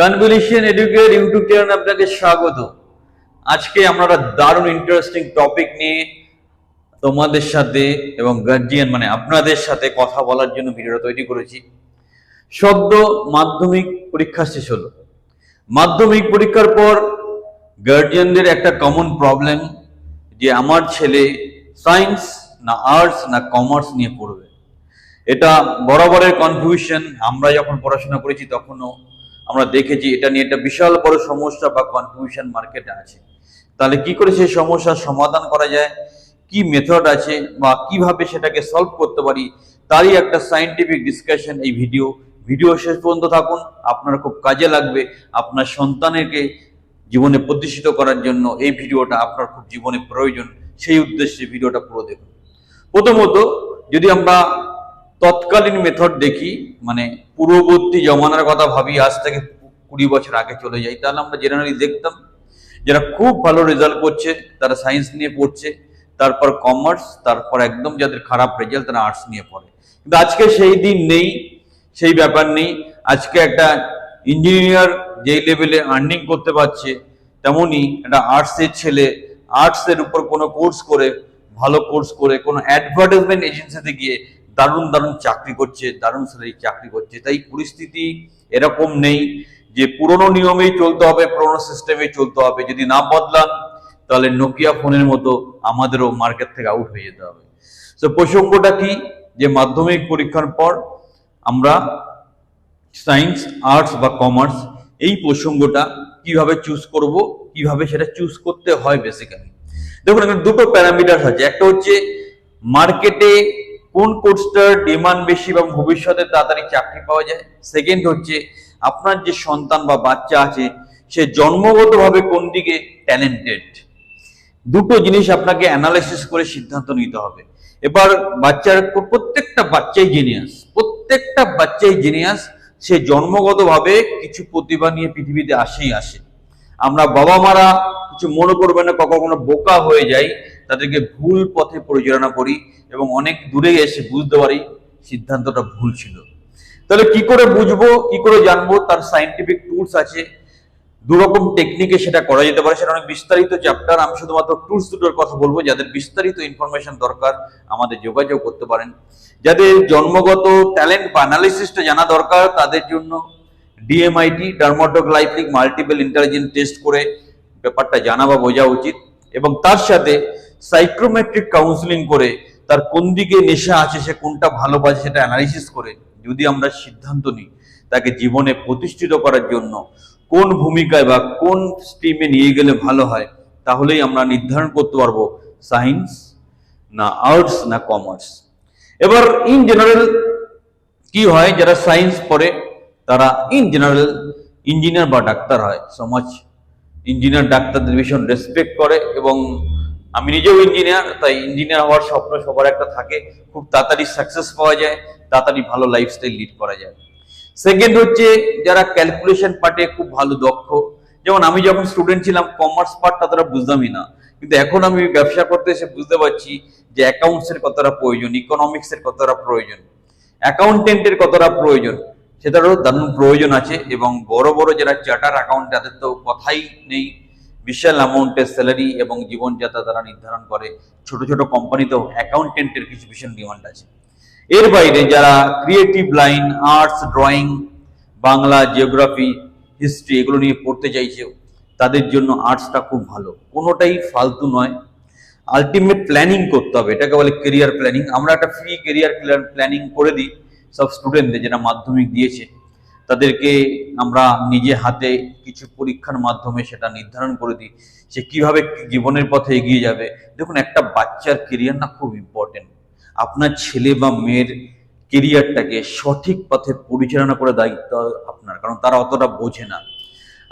Convolution educate YouTube চ্যানেলে আপনাকে স্বাগত আজকে আমরা দারুণ ইন্টারেস্টিং টপিক নিয়ে তোমাদের সাথে এবং গার্জিয়ান মানে আপনাদের সাথে কথা বলার জন্য ভিডিওটা তৈরি করেছি। সদ্য মাধ্যমিক পরীক্ষা শেষ হলো। মাধ্যমিক পরীক্ষার পর গার্জিয়ানদের একটা কমন প্রবলেম যে আমার ছেলে সায়েন্স না আর্টস না কমার্স নিয়ে পড়বে। এটা বরাবরের কনফিউশন আমরা যখন পড়াশোনা করেছি তখনও আমরা দেখেছি এটা নিয়ে একটা বিশাল বড় সমস্যা বা কনফিউশন মার্কেটে আছে। তাহলে কি করে সেই সমস্যার সমাধান করা যায়? কি মেথড আছে? বা কীভাবে সেটাকে সলভ করতে পারি? তারই একটা সাইন্টিফিক ডিসকাশন এই ভিডিও ভিডিও শেষ পর্যন্ত থাকুন। আপনার খুব কাজে লাগবে আপনার সন্তানেরকে জীবনে প্রতিষ্ঠিত করার জন্য। এই ভিডিওটা আপনার খুব জীবনে প্রয়োজন। সেই উদ্দেশ্যে ভিডিওটা পুরো দেখুন। প্রথমত যদি আমরা তৎকালীন মেথড দেখি মানে পূর্ববর্তী জমানার কথা ভাবি, আজ থেকে কুড়ি বছর আগে চলে যাই। তাহলে আমরা জেনারেলি দেখতাম, যারা খুব ভালো রেজাল্ট করছে, তারা সায়েন্স নিয়ে পড়ছে, তারপর কমার্স তারপর একদম যাদের খারাপ রেজাল্ট তারা আর্টস নিয়ে পড়ে। কিন্তু আজকে সেই দিন নেই, সেই ব্যাপার নেই। আজকে একটা ইঞ্জিনিয়ার যেই লেভেলে আর্নিং করতে পারছে, তেমনই একটা আর্টসের ছেলে আর্টসের উপর কোনো কোর্স করে, ভালো কোর্স করে, কোনো অ্যাডভার্টাইজমেন্ট এজেন্সিতে গিয়ে দারুণ দারুণ চাকরি করছে, দারুণ স্যালারি চাকরি করছে। তাই পরিস্থিতি এরকম নেই যে পুরনো নিয়মেই চলতে হবে, পুরনো সিস্টেমেই চলতে হবে। যদি না বদলান, তাহলে নোকিয়া ফোনের মতো আমাদেরও মার্কেট থেকে আউট হয়ে যেতে হবে। তো প্রসঙ্গটা কি? যে মাধ্যমিক পরীক্ষার পর আমরা সায়েন্স আর্টস বা কমার্স এই প্রসঙ্গটা কীভাবে চুজ করব, কীভাবে সেটা চুজ করতে হয় বেসিক্যালি দেখুন, এখানে দুটো প্যারামিটার আছে। একটা হচ্ছে মার্কেটে কোন কোর্সটার ডিমান্ড বেশি এবং ভবিষ্যতে তাড়াতাড়ি চাকরি পাওয়া যায়? সেকেন্ড হচ্ছে, আপনার যে সন্তান বা বাচ্চা আছে, সে জন্মগতভাবে কোন দিকে ট্যালেন্টেড দুটো জিনিস আপনাকে অ্যানালাইসিস করে সিদ্ধান্ত নিতে হবে। এবার বাচ্চার প্রত্যেকটা বাচ্চাই জিনিয়াস প্রত্যেকটা বাচ্চাই জিনিয়াস সে জন্মগতভাবে কিছু প্রতিভা নিয়ে পৃথিবীতে আসেই আসে। আমরা বাবা মারা কিছু মনে করবে না, কখনো বোকা হয়ে যাই তাদেরকে ভুল পথে পরিচালনা করি এবং অনেক দূরে এসে বুঝতে পারি সিদ্ধান্তটা ভুল ছিল। তাহলে কি করে বুঝব, কি করে জানব? তার সাইন্টিফিক টুলস আছে। দু রকম টেকনিকে সেটা করা যেতে পারে। সেটা অনেক বিস্তারিত চ্যাপ্টার আমি শুধুমাত্র টুলস দুটোর কথা বলব। যাদের বিস্তারিত ইনফরমেশন দরকার, আমাদের যোগাযোগ করতে পারেন। যাদের জন্মগত ট্যালেন্ট বা অ্যানালিসিসটা জানা দরকার, তাদের জন্য DMIT dermatoglyphic multiple intelligence test করে ব্যাপারটা জানা বা বোঝা উচিত। এবং তার সাথে সাইক্রোমেট্রিক কাউন্সিলিং করে তার কোন দিকে নেশা আছে, সে কোনটা ভালো ভালোবাসে সেটা অ্যানালিসিস করে যদি আমরা সিদ্ধান্ত নিই তাকে জীবনে প্রতিষ্ঠিত করার জন্য কোন ভূমিকায় বা কোন স্ট্রিমে নিয়ে গেলে ভালো হয়, তাহলেই আমরা নির্ধারণ করতে পারব সায়েন্স না আর্টস না কমার্স এবার ইন জেনারেল কি হয়, যারা সায়েন্স পড়ে তারা ইন জেনারেল ইঞ্জিনিয়ার বা ডাক্তার হয়। সমাজ ইঞ্জিনিয়ার ডাক্তারদের ভীষণ রেসপেক্ট করে এবং আমি নিজেও ইঞ্জিনিয়ার তাই ইঞ্জিনিয়ার হওয়ার স্বপ্ন সবার একটা থাকে, খুব তাড়াতাড়ি সাকসেস পাওয়া যায়, তাড়াতাড়ি ভালো লাইফস্টাইল লিড করা যায়। সেকেন্ড হচ্ছে, যারা ক্যালকুলেশন পার্টে খুব ভালো দক্ষ, যেমন আমি যখন স্টুডেন্ট ছিলাম কমার্স পার্টটা তারা বুঝতামই না। কিন্তু এখন আমি ব্যবসা করতে এসে বুঝতে পারছি যে অ্যাকাউন্টসের কতটা প্রয়োজন ইকোনমিক্সের কতটা প্রয়োজন অ্যাকাউন্টেন্টের কতটা প্রয়োজন, সেটারও দারুণ প্রয়োজন আছে এবং বড় বড় যারা চার্টার অ্যাকাউন্ট তাদের তো কথাই নেই। বিশাল অ্যামাউন্টের স্যালারি এবং জীবনযাত্রা তারা নির্ধারণ করে। ছোট ছোট কোম্পানিতেও অ্যাকাউন্টেন্টের কিছু ভীষণ ডিমান্ড আছে। এর বাইরে যারা creative line arts drawing Bangla geography history এগুলো নিয়ে পড়তে চাইছে, তাদের জন্য আর্টসটা খুব ভালো। কোনোটাই ফালতু নয়। আলটিমেট প্ল্যানিং করতে হবে। এটাকে বলে কেরিয়ার প্ল্যানিং আমরা একটা ফ্রি কেরিয়ার প্ল্যানিং করে দিই। সব স্টুডেন্টদের যেটা মাধ্যমিক দিয়েছে। তাদেরকে আমরা নিজে হাতে কিছু পরীক্ষার মাধ্যমে সেটা নির্ধারণ করে দিই, সে কীভাবে জীবনের পথে এগিয়ে যাবে। দেখুন, একটা বাচ্চার কেরিয়ার না খুব ইম্পর্টেন্ট আপনার ছেলে বা মেয়ের কেরিয়ারটাকে সঠিক পথে পরিচালনা করে দায়িত্ব আপনার, কারণ তারা অতটা বোঝে না।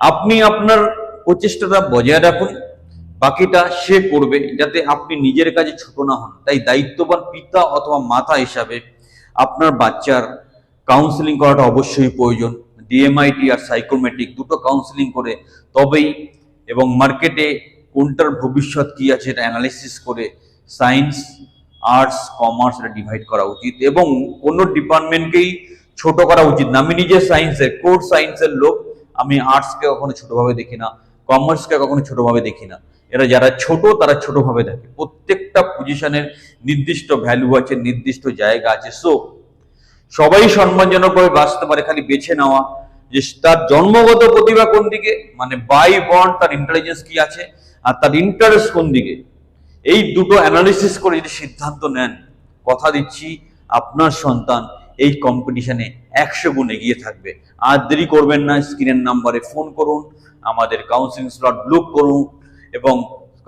আপনি আপনার প্রচেষ্টাটা বজায় রাখুন, বাকিটা সে করবে যাতে আপনি নিজের কাজে ছোট না হন। তাই দায়িত্ববান পিতা অথবা মাতা হিসাবে আপনার বাচ্চার কাউন্সিলিং করাটা অবশ্যই প্রয়োজন। ডিএমআইটি আর সাইকোমেট্রিক দুটো কাউন্সিলিং করে তবেই এবং মার্কেটে কোনটার ভবিষ্যৎ কি আছে এটা অ্যানালিসিস করে সায়েন্স আর্টস কমার্স এটা ডিভাইড করা উচিত এবং কোনো ডিপার্টমেন্টকেই ছোট করা উচিত না। আমি নিজে সায়েন্সের কোর সায়েন্সের লোক, আমি আর্টসকে কখনো ছোটোভাবে দেখি না কমার্সকে কখনো ছোটোভাবে দেখি না। এরা যারা ছোট, তারা ছোটোভাবে দেখে। প্রত্যেকটা পজিশনের নির্দিষ্ট ভ্যালু আছে, নির্দিষ্ট জায়গা আছে। সো সবাই সম্মানজনকভাবে বাঁচতে পারে, খালি বেছে নেওয়া। যে তার জন্মগত প্রতিভা কোন দিকে? মানে বাই বন্ড তার ইন্টেলিজেন্স কি আছে? আর তার ইন্টারেস্ট কোন দিকে? এই দুটো অ্যানালিসিস করে যদি সিদ্ধান্ত নেন, কথা দিচ্ছি আপনার সন্তান এই কম্পিটিশনে একশো গুণ এগিয়ে থাকবে। আর দেরি করবেন না স্ক্রিনের নাম্বারে ফোন করুন, আমাদের কাউন্সিলিং স্লট বুক করুন এবং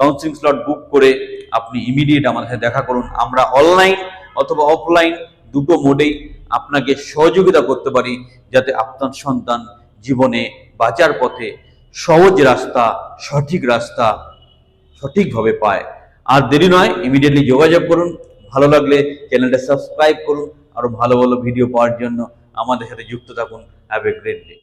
কাউন্সিলিং স্লট বুক করে আপনি ইমিডিয়েট আমাদের সাথে দেখা করুন। আমরা অনলাইন অথবা অফলাইন দুটো মোডেই আপনাকে সহযোগিতা করতে পারি যাতে আপনার সন্তান জীবনে বাঁচার পথে সহজ রাস্তা, সঠিক রাস্তা সঠিকভাবে পায়। আর দেরি নয় ইমিডিয়েটলি যোগাযোগ করুন। ভালো লাগলে চ্যানেলটা সাবস্ক্রাইব করুন। আরও ভালো ভালো ভিডিও পাওয়ার জন্য আমাদের সাথে যুক্ত থাকুন। Have a great day